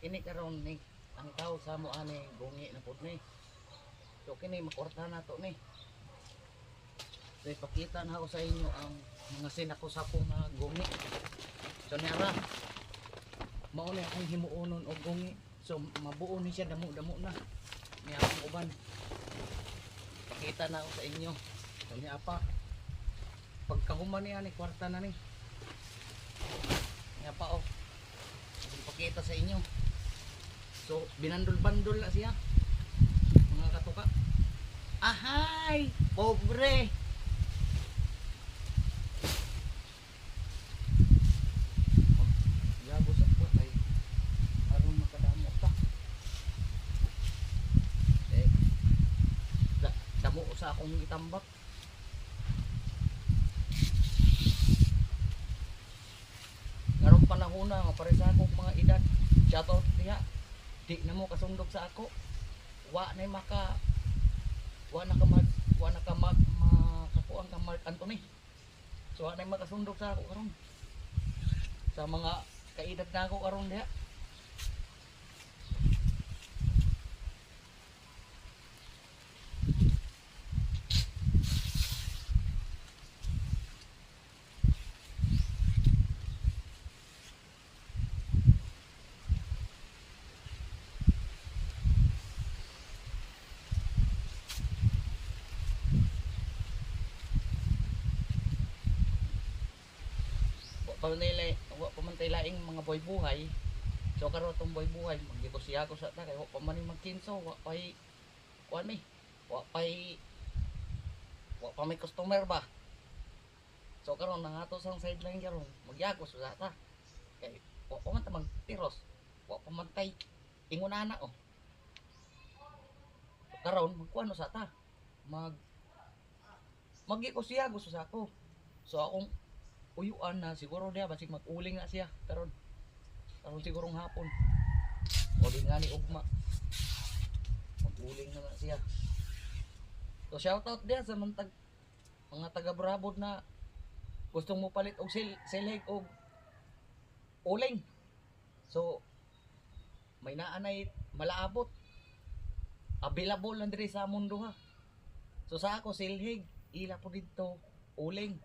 kini karon ni ang tao sa mo ani gungi na pud ni. So kini makorta na to ni. So ipakita na ako sa inyo ang mga sinako sa akong nga gungi. So niara mao ni akong himuonon og gungi. So mabuo ni siya damo-damo na. Ni akong uban. Pakita na ako sa inyo. So ni apa pagkahuman niya ni kwarta na ni. Nga pa oh. Ipakita sa inyo. So, binandol-bandol na siya. Mga katuka. Ahay! Pobre! Eh, sa akong itambak. Karong panahon na, nga pare sa akong mga edad. Shoutout niya. Di na mo kasundog sa ako. Wa na maka wa na ka mag wa na ka mag makakuan ka Mark Anthony. So wa na makasundog sa ako karon. Sa mga kaedad na ako karon diha. Pa nila wa pa laing mga boy buhay. So karon tong boy buhay magigosiya ko sa ta kay wa pa man magkinso wa pay kuan mi. Wa pay wa pa may customer ba. So karon nangato sa sideline karon magyagos sa ta. Kay wa pa man magtiros. Wa pa man tay ingunana oh. So, karon magkuano sa ta. Mag magigosiya gusto sa ako. So akong uyuan na siguro dia basig mag-uling na siya karon. Karon sigurong hapon. O di nga ni ugma. Mag-uling na na siya. So shout out dia sa mantag mga taga Brabod na gustong mo palit og sil silig og uling. So may naanay malaabot. Available lang diri sa mundo ha. So sa ako silhig ila po dito uling